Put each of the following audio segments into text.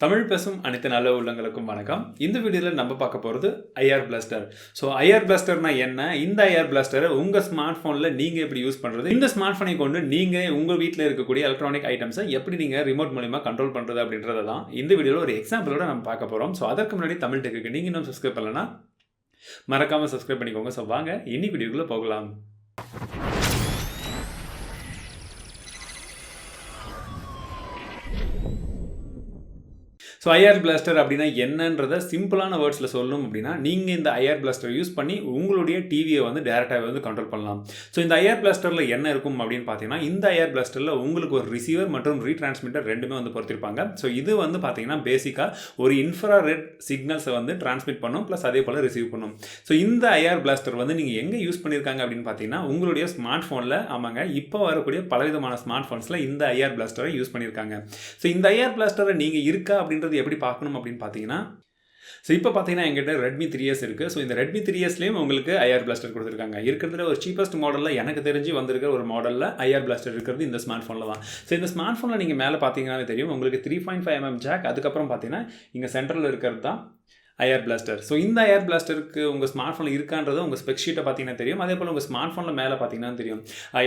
தமிழ் பேசும் அனைத்து நல்ல உள்ளங்களுக்கும் வணக்கம். இந்த வீடியோவில் நம்ம பார்க்க போகிறது ஐஆர் பிளாஸ்டர் ஸோ ஐஆர் பிளாஸ்டர்னா என்ன? இந்த ஐஆர் பிளாஸ்டரை உங்கள் ஸ்மார்ட் ஃபோனில் நீங்கள் எப்படி யூஸ் பண்ணுறது இந்த ஸ்மார்ட் ஃபோனை கொண்டு நீங்கள் உங்கள் வீட்டில் இருக்கக்கூடிய எலக்ட்ரானிக் ஐட்டம்ஸை எப்படி நீங்கள் ரிமோட் மூலிமா கண்ட்ரோல் பண்ணுறது அப்படின்றத தான் இந்த வீடியோவில் ஒரு எக்ஸாம்பிளோட நம்ம பார்க்க போகிறோம் ஸோ அதற்கு முன்னாடி தமிழ் டெக்குக்கு நீங்கள் இன்னும் சப்ஸ்கிரைப் பண்ணலன்னா மறக்காமல் சப்ஸ்கிரைப் பண்ணிக்கோங்க. ஸோ வாங்க இன்னி வீடியோக்குள்ளே போகலாம். ஸோ ஐஆர் பிளாஸ்டர் அப்படின்னா என்னன்றதை சிம்பிளான வேர்ட்ஸில் சொல்லணும் அப்படின்னா நீங்கள் இந்த ஐஆர் பிளாஸ்டர் யூஸ் பண்ணி உங்களுடைய டிவியை வந்து டேரெக்டாக வந்து கண்ட்ரோல் பண்ணலாம். ஸோ இந்த ஐஆர் பிளாஸ்டரில் என்ன இருக்கும் அப்படின்னு பார்த்தீங்கன்னா இந்த ஐஆர் பிளாஸ்டரில் உங்களுக்கு ஒரு ரிசீவர் மற்றும் ரீட்ரான்ஸ்மிட்டர் ரெண்டுமே வந்து பொறுத்திருப்பாங்க ஸோ இது வந்து பார்த்தீங்கன்னா பேசிக்காக ஒரு இன்ஃப்ரா ரெட் சிக்னல்ஸை வந்து டிரான்ஸ்மிட் பண்ணும் ப்ளஸ் அதே போல் ரிசீவ் பண்ணும். ஸோ இந்த ஐஆர் பிளாஸ்டர் வந்து நீங்கள் எங்கே யூஸ் பண்ணியிருக்காங்க அப்படின்னு பார்த்தீங்கன்னா உங்களுடைய ஸ்மார்ட் ஃபோனில் ஆமாங்க இப்போ வரக்கூடிய பலவிதமான ஸ்மார்ட் ஃபோன்ஸில் இந்த ஐஆர் பிளாஸ்டரை யூஸ் பண்ணியிருக்காங்க ஸோ இந்த ஐஆர் பிளாஸ்டரை நீங்கள் இருக்கா அப்படின்றது எப்படி பார்க்கணும் அப்படின்னு பார்த்தீங்கன்னா ஸோ இப்போ பார்த்தீங்கன்னா எங்கிட்ட ரெட்மி த்ரீ இயர்ஸ் இருக்குது ஸோ இந்த ரெட்மி த்ரீ இயர்ஸ்லேயும் உங்களுக்கு ஐஆர் பிளாஸ்டர் கொடுத்துருக்காங்க. இருக்கிறதுல ஒரு சீப்பஸ்ட் மாடலில் எனக்கு தெரிஞ்சு வந்திருக்கிற ஒரு மாடலில் ஐஆர் பிளாஸ்டர் இருக்கிறது இந்த ஸ்மார்ட் ஃபோனில் தான். ஸோ இந்த ஸ்மார்ட் ஃபோனில் நீங்கள் மேலே பார்த்தீங்கன்னாவே தெரியும். உங்களுக்கு three point five MM jack அதுக்கப்புறம் பார்த்தீங்கன்னா இங்கே சென்டரில் இருக்கிறது தான் ஐஆர் பிளாஸ்டர் ஸோ இந்த ஐஆர் பிளாஸ்டருக்கு உங்கள் ஸ்மார்ட் ஃபோனில் இருக்கான்றது உங்கள் ஸ்பெக்ஷீட்டை பார்த்தீங்கன்னா தெரியும். அதே போல் உங்கள் ஸ்மார்ட் ஃபோனில் மேலே பார்த்தீங்கன்னா தெரியும்.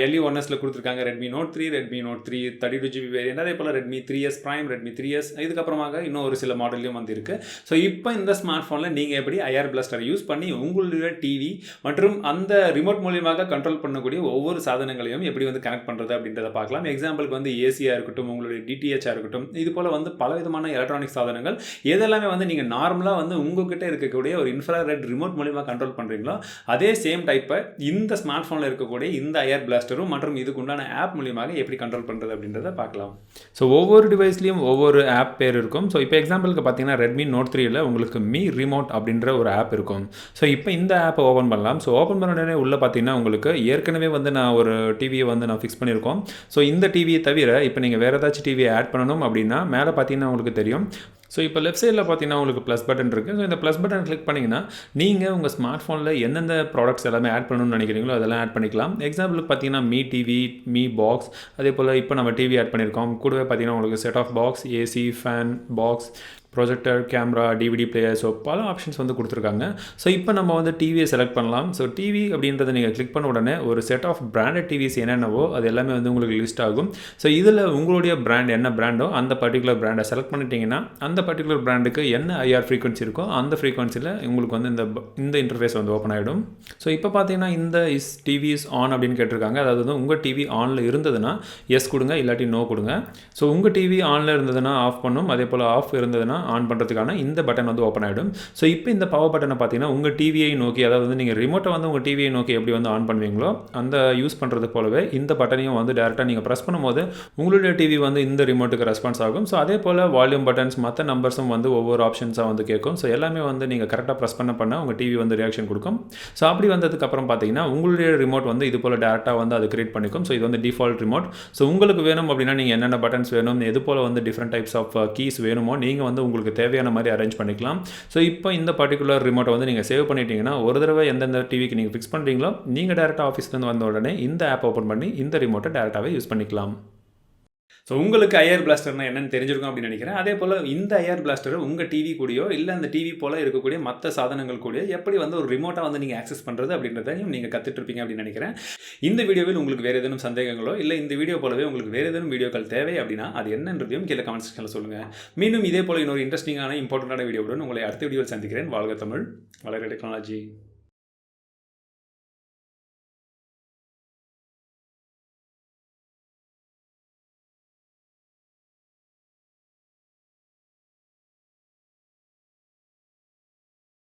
எல்இ ஒன்எஸில் கொடுத்துருக்காங்க Redmi note three Redmi note three thirty two GB variant அதே போல் Redmi three S prime Redmi three S இதுக்கப்புறமாக இன்னும் ஒரு சில மாடல்லையும் வந்திருக்கு. ஸோ இப்போ இந்த ஸ்மார்ட் ஃபோனில் நீங்கள் எப்படி ஐஆர் பிளாஸ்டர் யூஸ் பண்ணி உங்களுடைய டிவி மற்றும் அந்த ரிமோட் மூலியமாக கண்ட்ரோல் பண்ணக்கூடிய ஒவ்வொரு சாதனங்களையும் எப்படி வந்து கனெக்ட் பண்ணுறது அப்படின்றத பார்க்கலாம். எக்ஸாம்பிளுக்கு வந்து ஏசியாக இருக்கட்டும் உங்களுடைய டிடிஹெச்சாக இருக்கட்டும். இது போல் வந்து பலவிதமான எலக்ட்ரானிக் சாதனங்கள். எதெல்லாமே வந்து நீங்கள் நார்மலாக வந்து உங்ககிட்ட இருக்கக்கூடிய ஒரு இன்ஃப்ரா ரெட் ரிமோட் மூலிமா கண்ட்ரோல் பண்ணுறீங்களோ அதே சேம் டைப்பை இந்த ஸ்மார்ட் ஃபோனில் இருக்கக்கூடிய இந்த ஏர் பிளாஸ்டரும் மற்றும் இதுக்கு உண்டான ஆப் மூலியமாக எப்படி கண்ட்ரோல் பண்ணுறது அப்படின்றத பார்க்கலாம். ஸோ ஒவ்வொரு டிவைஸ்லையும் ஒவ்வொரு ஆப் பேர் இருக்கும். ஸோ இப்போ எக்ஸாம்பிளுக்கு பார்த்தீங்கன்னா ரெட்மி நோட் த்ரீயில் உங்களுக்கு மீ ரிமோட் அப்படின்ற ஒரு ஆப் இருக்கும். ஸோ இப்போ இந்த ஆப்பை ஓப்பன் பண்ணலாம். ஸோ ஓப்பன் பண்ண உடனே உள்ளே பார்த்தீங்கன்னா உங்களுக்கு ஏற்கனவே வந்து நான் ஒரு டிவியை வந்து நான் ஃபிக்ஸ் பண்ணியிருக்கோம். ஸோ இந்த டிவியை தவிர இப்போ நீங்கள் வேறு ஏதாச்சும் டிவியை ஆட் பண்ணணும் அப்படின்னா மேலே பார்த்தீங்கன்னா உங்களுக்கு தெரியும். ஸோ இப்போ லெஃப்ட் சைடில் பார்த்தீங்கன்னா உங்களுக்கு ப்ளஸ் பட்டன் இருக்குது ஸோ இந்த ப்ளஸ் பட்டன் கிளிக் பண்ணிங்கன்னா நீங்கள் உங்கள் ஸ்மார்ட் ஃபோனில் எந்தெந்த ப்ராடக்ட்ஸ் எல்லாமே ஆட் பண்ணணும்னு நினைக்கிறீங்களோ அதெல்லாம் ஆட் பண்ணிக்கலாம். எக்ஸாம்பிளுக்கு பார்த்தீங்கன்னா மீ டிவி மீ பாக்ஸ் அதே போல் இப்போ நம்ம டிவி ஆட் பண்ணியிருக்கோம் கூடவே பார்த்தீங்கன்னா உங்களுக்கு set off box AC fan box projector camera DVD player so பல ஆப்ஷன்ஸ் வந்து கொடுத்துருக்காங்க. ஸோ இப்போ நம்ம வந்து டிவியை செலக்ட் பண்ணலாம். ஸோ டிவி அப்படின்றத நீங்கள் கிளிக் பண்ண உடனே ஒரு செட் ஆஃப் பிராண்டட் டிவிஸ் என்னென்னவோ அது எல்லாமே வந்து உங்களுக்கு லிஸ்ட் ஆகும். ஸோ இதில் உங்களுடைய பிராண்ட் என்ன பிராண்டோ அந்த பர்டிகுலர் பிராண்டை செலக்ட் பண்ணிட்டீங்கன்னா அந்த பர்டிகுலர் பிராண்டுக்கு என்ன ஐஆர் ஃப்ரீக்வன்சி இருக்கோ அந்த ஃப்ரீக்வன்சியில் உங்களுக்கு வந்து இந்த இந்த இன்டர்ஃபேஸ் வந்து ஓப்பன் ஆகிடும் ஸோ இப்போ பார்த்தீங்கன்னா இந்த இஸ் டிவி இஸ் ஆன் அப்படின்னு கேட்டிருக்காங்க. அதாவது வந்து உங்கள் டிவி ஆனில் இருந்ததுன்னா எஸ் கொடுங்க இல்லாட்டி நோ கொடுங்க. ஸோ உங்கள் டிவி ஆனில் இருந்ததுன்னா ஆஃப் பண்ணும். அதே போல் ஆஃப் இருந்ததுன்னா ஆன் பண்ணுறதுக்கான இந்த பட்டன் வந்து ஓப்பன் ஆகிடும் ஸோ இப்போ இந்த பவர் பட்டனை பார்த்தீங்கன்னா உங்கள் டிவியை நோக்கி அதாவது வந்து நீங்கள் ரிமோட்டை வந்து உங்கள் டிவியை நோக்கி எப்படி வந்து ஆன் பண்ணுவீங்களோ அந்த யூஸ் பண்ணுறது போலவே இந்த பட்டனையும் வந்து டேரெக்டாக நீங்கள் ப்ரெஸ் பண்ணும்போது உங்களுடைய டிவி வந்து இந்த ரிமோட்டுக்கு ரெஸ்பான்ஸ் ஆகும். ஸோ அதே போல் வால்யூம் பட்டன்ஸ் மற்ற நம்பர்ஸும் வந்து ஒவ்வொரு ஆப்ஷன்ஸாக வந்து கேட்கும். ஸோ எல்லாமே வந்து நீங்கள் கரெக்டாக ப்ரெஸ் பண்ண பண்ண உங்கள் டிவி வந்து ரியாக்ஷன் கொடுக்கும். ஸோ அப்படி வந்ததுக்கப்புறம் பார்த்தீங்கன்னா உங்களுடைய ரிமோட் வந்து இது போல் டேரெக்டாக வந்து அது கிரியேட் பண்ணிக்கும். ஸோ இது வந்து டிஃபால்ட் ரிமோட் ஸோ உங்களுக்கு வேணும் அப்படின்னா நீங்கள் என்னென்ன பட்டன்ஸ் வேணும் எது போல் வந்து டிஃப்ரெண்ட் டைப்ஸ் ஆஃப் கீஸ் வேணுமோ நீங்கள் வந்து உங்கள் உங்களுக்கு தேவையான மாதிரி அரேஞ்ச் பண்ணிக்கலாம். ஸோ இப்போ இந்த பர்டிகுலர் ரிமோட்டை வந்து நீங்கள் சேவ் பண்ணிட்டீங்கன்னா ஒரு தடவை எந்தெந்த டிவிக்கு நீங்கள் ஃபிக்ஸ் பண்ணுறீங்களோ நீங்கள் டேரெக்டாக ஆஃபீஸ்லேருந்து வந்த உடனே இந்த ஆப் ஓப்பன் பண்ணி இந்த ரிமோட்டை டேரெக்டாகவே யூஸ் பண்ணிக்கலாம். ஸோ உங்களுக்கு ஐஆர் பிளாஸ்டர்னா என்னன்னு தெரிஞ்சிருக்கும் அப்படின்னு நினைக்கிறேன். அதே போல் இந்த ஐஆர் பிளாஸ்டர் உங்கள் டிவி கூடயோ இல்லை அந்த டிவி போல் இருக்கக்கூடிய மற்ற சாதனங்கள் கூட எப்படி வந்து ஒரு ரிமோட்டாக வந்து நீங்கள் ஆக்சஸ் பண்ணுறது அப்படின்றதையும் நீங்கள் கற்றுட்ருப்பீங்க அப்படின்னு நினைக்கிறேன். இந்த வீடியோவில் உங்களுக்கு வேறு ஏதேனும் சந்தேகங்களோ இல்லை இந்த வீடியோ போலவே உங்களுக்கு வேறு ஏதேனும் வீடியோக்கள் தேவை அப்படின்னா அது என்னன்றதையும் கீழே கமெண்ட் செக்ஷனில் சொல்லுங்கள் மீண்டும் இதே போல் இன்னொரு இன்ட்ரெஸ்டிங்கான இம்பார்ட்டண்டான வீடியோவுடன் உங்களை அடுத்த வீடியோவில் சந்திக்கிறேன். வாழ்க தமிழ் வளர டெக்னாலஜி